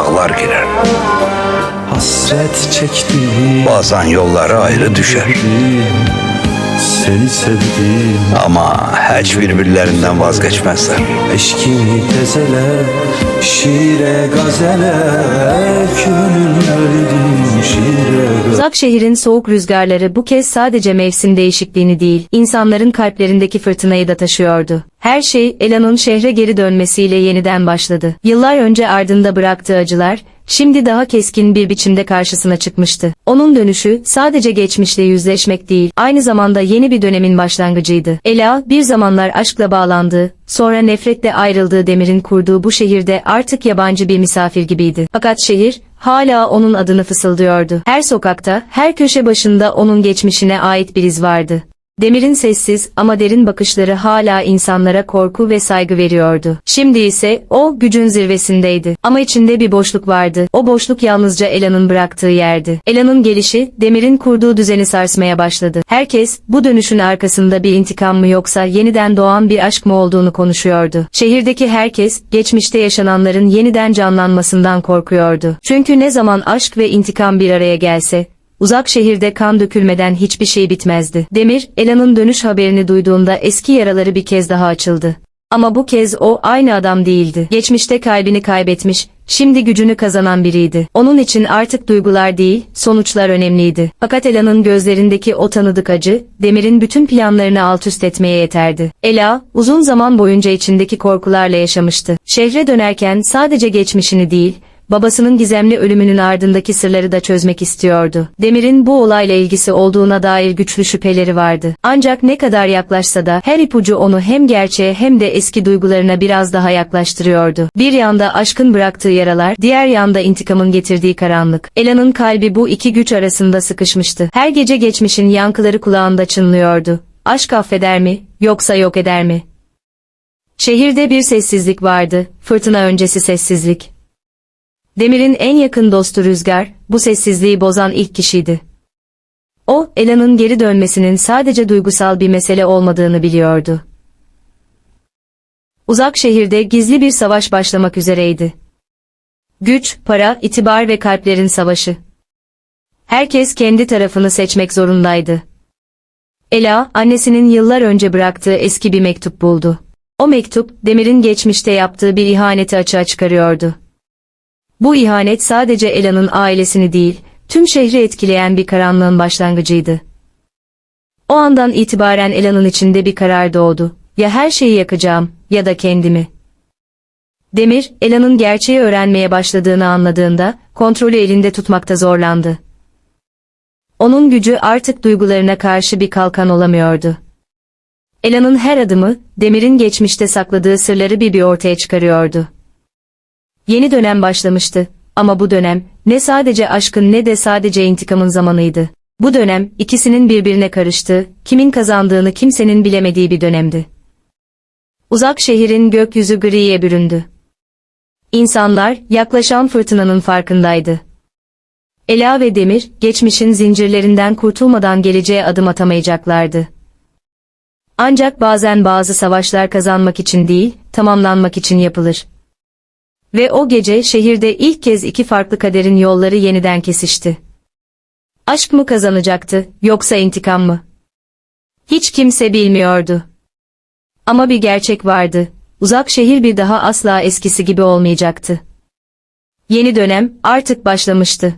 dağlar girer. Hasret çektiğim Bazen yolları ayrı düşer. Seni sevdim Ama hiç birbirlerinden vazgeçmezler. Eşkini tezele Şiire gazele Gönül verdim şehrin soğuk rüzgarları bu kez sadece mevsim değişikliğini değil, insanların kalplerindeki fırtınayı da taşıyordu. Her şey Ela'nın şehre geri dönmesiyle yeniden başladı. Yıllar önce ardında bıraktığı acılar, şimdi daha keskin bir biçimde karşısına çıkmıştı. Onun dönüşü sadece geçmişle yüzleşmek değil, aynı zamanda yeni bir dönemin başlangıcıydı. Ela bir zamanlar aşkla bağlandığı, sonra nefretle ayrıldığı Demir'in kurduğu bu şehirde artık yabancı bir misafir gibiydi. Fakat şehir, hala onun adını fısıldıyordu. Her sokakta, her köşe başında onun geçmişine ait bir iz vardı. Demir'in sessiz ama derin bakışları hala insanlara korku ve saygı veriyordu. Şimdi ise o gücün zirvesindeydi. Ama içinde bir boşluk vardı. O boşluk yalnızca Ela'nın bıraktığı yerdi. Ela'nın gelişi Demir'in kurduğu düzeni sarsmaya başladı. Herkes bu dönüşün arkasında bir intikam mı yoksa yeniden doğan bir aşk mı olduğunu konuşuyordu. Şehirdeki herkes geçmişte yaşananların yeniden canlanmasından korkuyordu. Çünkü ne zaman aşk ve intikam bir araya gelse Uzak şehirde kan dökülmeden hiçbir şey bitmezdi. Demir, Ela'nın dönüş haberini duyduğunda eski yaraları bir kez daha açıldı. Ama bu kez o aynı adam değildi. Geçmişte kalbini kaybetmiş, şimdi gücünü kazanan biriydi. Onun için artık duygular değil, sonuçlar önemliydi. Fakat Ela'nın gözlerindeki o tanıdık acı, Demir'in bütün planlarını alt üst etmeye yeterdi. Ela, uzun zaman boyunca içindeki korkularla yaşamıştı. Şehre dönerken sadece geçmişini değil, babasının gizemli ölümünün ardındaki sırları da çözmek istiyordu. Demir'in bu olayla ilgisi olduğuna dair güçlü şüpheleri vardı. Ancak ne kadar yaklaşsa da her ipucu onu hem gerçeğe hem de eski duygularına biraz daha yaklaştırıyordu. Bir yanda aşkın bıraktığı yaralar, diğer yanda intikamın getirdiği karanlık. Ela'nın kalbi bu iki güç arasında sıkışmıştı. Her gece geçmişin yankıları kulağında çınlıyordu. Aşk affeder mi, yoksa yok eder mi? Şehirde bir sessizlik vardı, fırtına öncesi sessizlik. Demir'in en yakın dostu Rüzgar, bu sessizliği bozan ilk kişiydi. O, Ela'nın geri dönmesinin sadece duygusal bir mesele olmadığını biliyordu. Uzak şehirde gizli bir savaş başlamak üzereydi. Güç, para, itibar ve kalplerin savaşı. Herkes kendi tarafını seçmek zorundaydı. Ela, annesinin yıllar önce bıraktığı eski bir mektup buldu. O mektup, Demir'in geçmişte yaptığı bir ihaneti açığa çıkarıyordu. Bu ihanet sadece Ela'nın ailesini değil, tüm şehri etkileyen bir karanlığın başlangıcıydı. O andan itibaren Ela'nın içinde bir karar doğdu. Ya her şeyi yakacağım ya da kendimi. Demir, Ela'nın gerçeği öğrenmeye başladığını anladığında kontrolü elinde tutmakta zorlandı. Onun gücü artık duygularına karşı bir kalkan olamıyordu. Ela'nın her adımı, Demir'in geçmişte sakladığı sırları bir bir ortaya çıkarıyordu. Yeni dönem başlamıştı ama bu dönem ne sadece aşkın ne de sadece intikamın zamanıydı. Bu dönem ikisinin birbirine karıştığı, kimin kazandığını kimsenin bilemediği bir dönemdi. Uzak şehrin gökyüzü griye büründü. İnsanlar yaklaşan fırtınanın farkındaydı. Ela ve Demir geçmişin zincirlerinden kurtulmadan geleceğe adım atamayacaklardı. Ancak bazen bazı savaşlar kazanmak için değil, tamamlanmak için yapılır. Ve o gece şehirde ilk kez iki farklı kaderin yolları yeniden kesişti. Aşk mı kazanacaktı, yoksa intikam mı? Hiç kimse bilmiyordu. Ama bir gerçek vardı, uzak şehir bir daha asla eskisi gibi olmayacaktı. Yeni dönem artık başlamıştı.